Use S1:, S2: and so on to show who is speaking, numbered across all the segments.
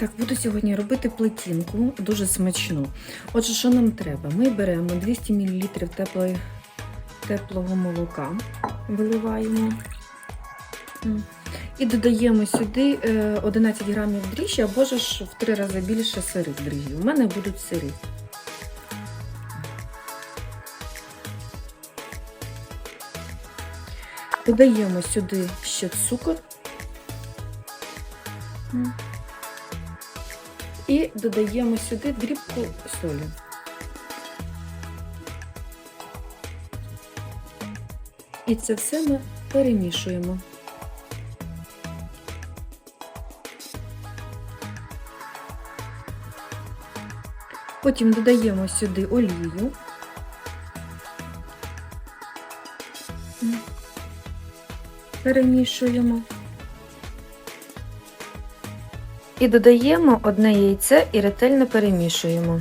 S1: Так, буду сьогодні робити плетінку, дуже смачну. Отже, що нам треба? Ми беремо 200 мл теплої, теплого молока, виливаємо. І додаємо сюди е, 11 грамів дріжджі, або ж в три рази більше сирих дріжджі. У мене будуть сири. Додаємо сюди ще цукор. І додаємо сюди дрібку солі. І це все ми перемішуємо. Потім додаємо сюди олію. Перемішуємо. І додаємо одне яйце і ретельно перемішуємо.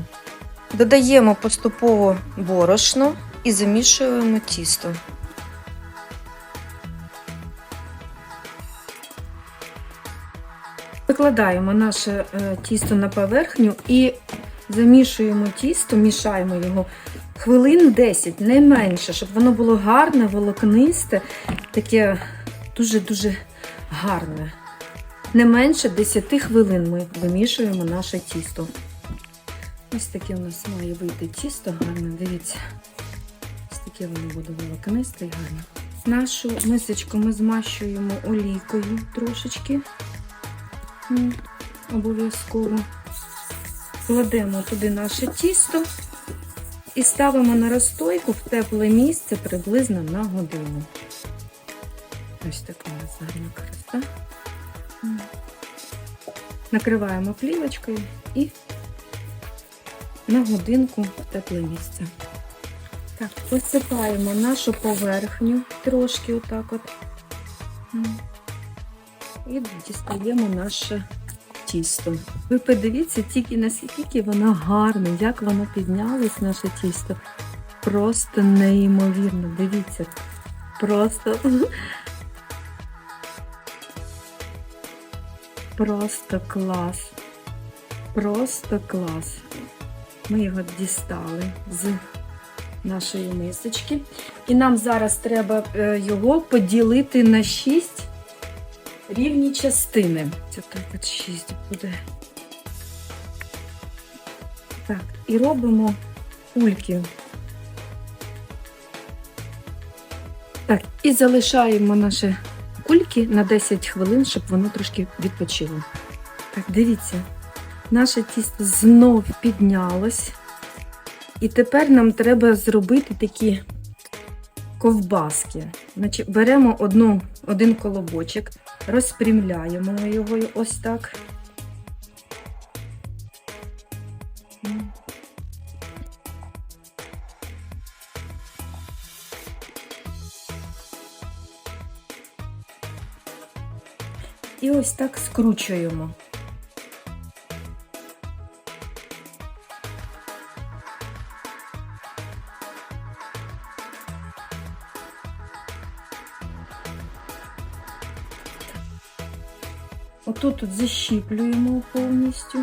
S1: Додаємо поступово борошно і замішуємо тісто. Викладаємо наше е, тісто на поверхню і замішуємо тісто, мішаємо його хвилин 10, не менше, щоб воно було гарне, волокнисте, таке дуже-дуже гарне. Не менше 10 хвилин ми вимішуємо наше тісто. Ось таке у нас має вийти тісто гарне, дивіться. Ось таке воно буде волокнисте і гарне. Нашу мисочку ми змащуємо олійкою трошечки. Обов'язково. Кладемо туди наше тісто і ставимо на розстойку в тепле місце приблизно на годину. Ось така у нас гарна краса. Накриваємо плівочкою і на годинку тепле місце. Так, посипаємо нашу поверхню трошки отак от. І дістаємо наше тісто. Ви подивіться тільки наскільки воно гарне, як воно піднялось, наше тісто. Просто неймовірно. Дивіться. Просто. Просто клас. Просто клас. Ми його дістали з нашої мисочки. І нам зараз треба е, його поділити на 6 рівні частини. Це так от 6 буде. Так, і робимо кульки. Так, і залишаємо наші кульки на 10 хвилин, щоб воно трошки відпочило. Так, дивіться, наше тісто знов піднялось. І тепер нам треба зробити такі ковбаски. Значить, беремо одну, один колобочок, розпрямляємо його ось так. І ось так скручуємо. Отут тут защіплюємо повністю.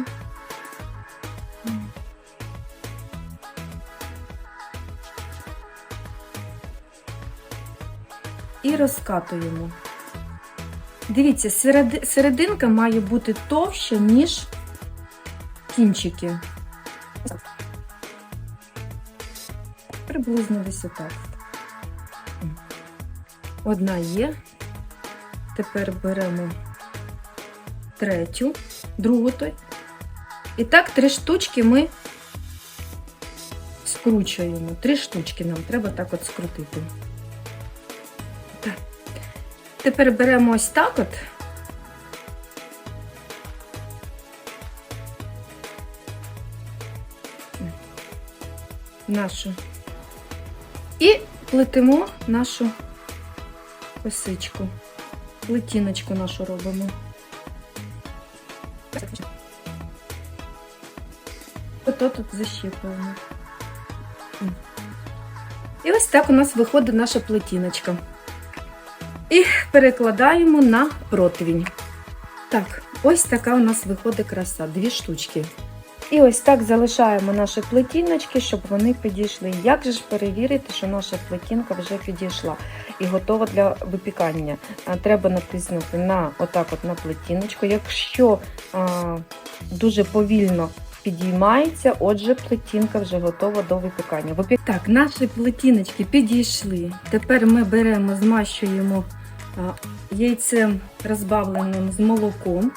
S1: І розкатуємо. Дивіться, серединка має бути товща, ніж кінчики. Приблизно десь отак. Одна є. Тепер беремо третю, другу той. І так три штучки ми скручуємо. Три штучки нам треба так от скрутити. Тепер беремо ось так от. Нашу. І плетемо нашу косичку. Плетіночку нашу робимо. Ото тут защіпуємо. І ось так у нас виходить наша плетіночка. І перекладаємо на противінь. Так, ось така у нас виходить краса, дві штучки. І ось так залишаємо наші плетіночки, щоб вони підійшли. Як же ж перевірити, що наша плетінка вже підійшла і готова для випікання? Треба натиснути на отак от на плетіночку. Якщо а, дуже повільно підіймається, отже, плетінка вже готова до випікання. Випі- Так, наші плетіночки підійшли. Тепер ми беремо, змащуємо яйцем розбавленим з молоком.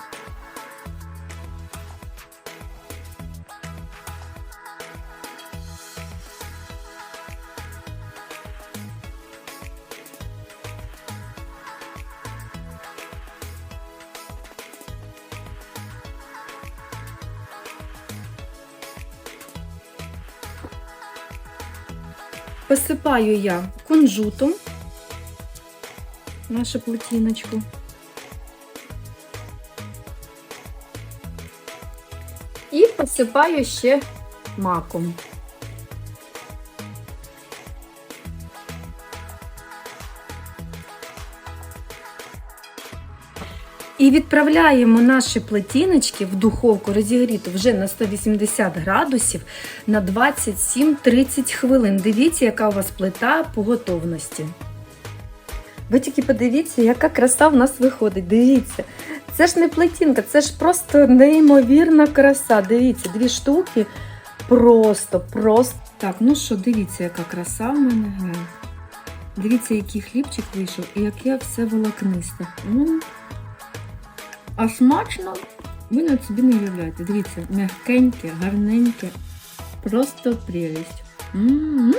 S1: Посипаю я кунжутом нашу плетіночку. І посипаю ще маком. І відправляємо наші плетіночки в духовку розігріту вже на 180 градусів на 27-30 хвилин. Дивіться, яка у вас плита по готовності. Ви тільки подивіться, яка краса в нас виходить. Дивіться, це ж не плетінка, це ж просто неймовірна краса. Дивіться, дві штуки. Просто, просто. Так, ну що, дивіться, яка краса в мене. Дивіться, який хлібчик вийшов і яке все волокнисте. М. А смачно, ви навіть собі не уявляєте. Дивіться, м'якеньке, гарненьке, просто прелість. М,